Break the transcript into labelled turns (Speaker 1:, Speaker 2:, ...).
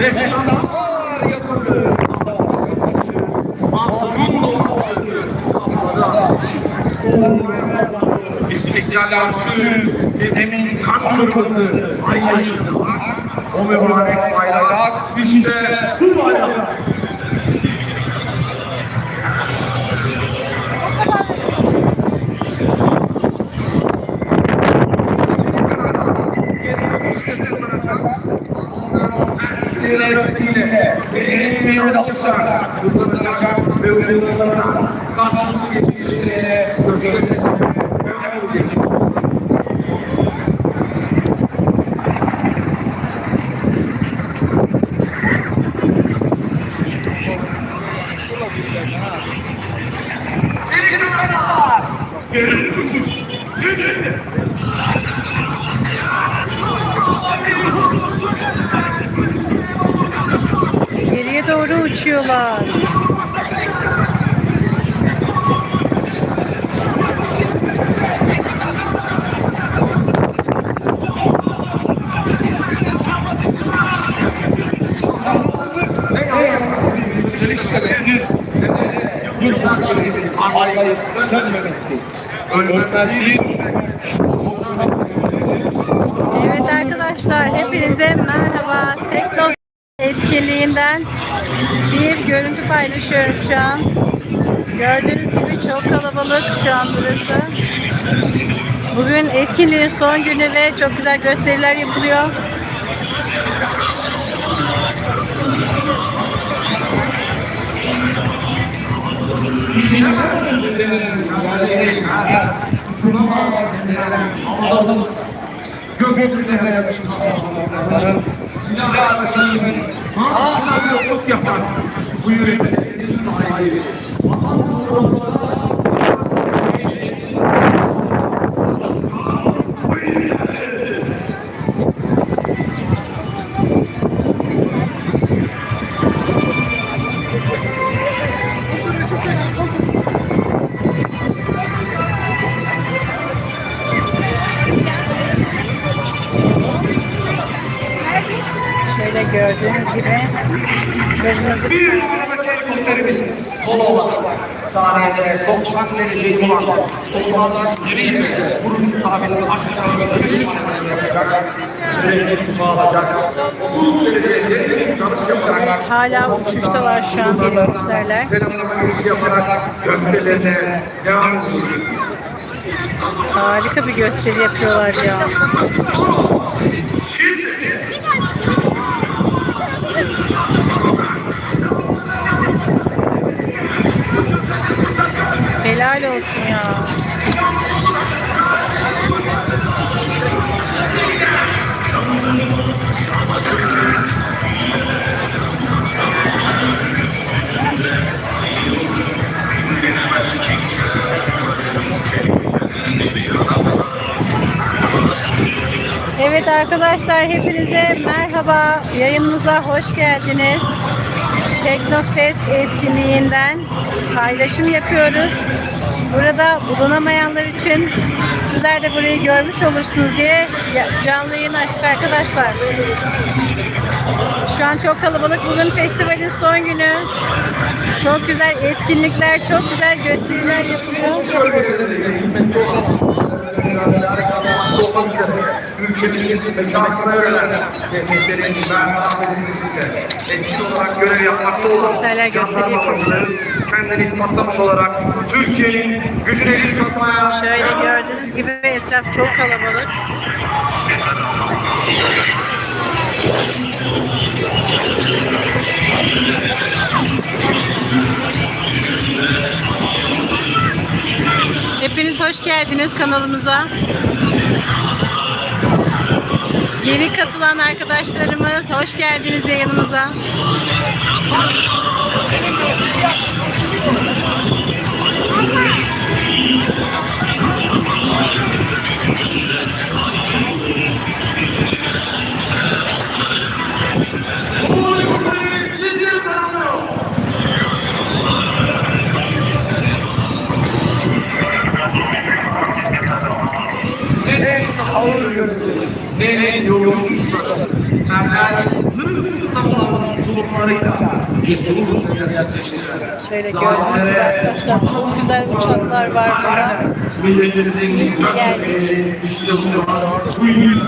Speaker 1: Destanlar yapıldı. Mazlumun doğası. İstiklal Marşı, sizemin kan kırmızı, ay yıldızlar. O mübarek bayrak işte Ziyaretçiyle deneyimleri dalışlar, hızlanacak ve uzunlanacak. Karşımızı geçmişlere
Speaker 2: doğru uçuyorlar. Evet arkadaşlar hepinize merhaba. Tekno etkinliğinden bir görüntü paylaşıyorum şu an. Gördüğünüz gibi çok kalabalık şu an burası. Bugün etkinliğin son günü ve çok güzel gösteriler yapılıyor.
Speaker 1: Gökyüzüne Allah'ın silah arkadaşının maaşına yokluk yapan bu yüreklerin sahibi. Vatan
Speaker 2: Şöyle gördüğünüz gibi kırmızı
Speaker 1: bir helikopterimiz sol olarak sahnede 90 derece olan sollardan seriyle burun sabit aşağı dönüş yapacak. Böyle irtifa alacak. 30 derece yarış yaparak
Speaker 2: hala uçuştalar şu an helikopterler.
Speaker 1: selamlama girişi yaparak gösterilerine devam edecek.
Speaker 2: Harika bir gösteri yapıyorlar ya. Arkadaşlar hepinize merhaba. Yayınımıza hoş geldiniz. Teknofest etkinliğinden paylaşım yapıyoruz. Burada bulunamayanlar için sizler de burayı görmüş olursunuz diye canlı yayın açtık arkadaşlar. Şu an çok kalabalık. Bugün festivalin son günü. Çok güzel etkinlikler, çok güzel gösteriler yapılıyor.
Speaker 1: Ülkemizin bekasına yönelen devletlerin merhametini size etkin olarak görev yapmakta olan
Speaker 2: yapıyor.
Speaker 1: kendini ispatlamış olarak Türkiye'nin gücüne güç katmaya
Speaker 2: Şöyle gördüğünüz gibi etraf çok kalabalık. Hoş geldiniz kanalımıza. Yeni katılan arkadaşlarımız hoş geldiniz yayınımıza.
Speaker 1: Zırh savunan takımlarıyla cesur vuruşlar gerçekleştiren
Speaker 2: Şöyle gördüğünüz gibi arkadaşlar çok güzel uçaklar var burada.
Speaker 1: milletimizin
Speaker 2: geldik.
Speaker 1: işte bu yıl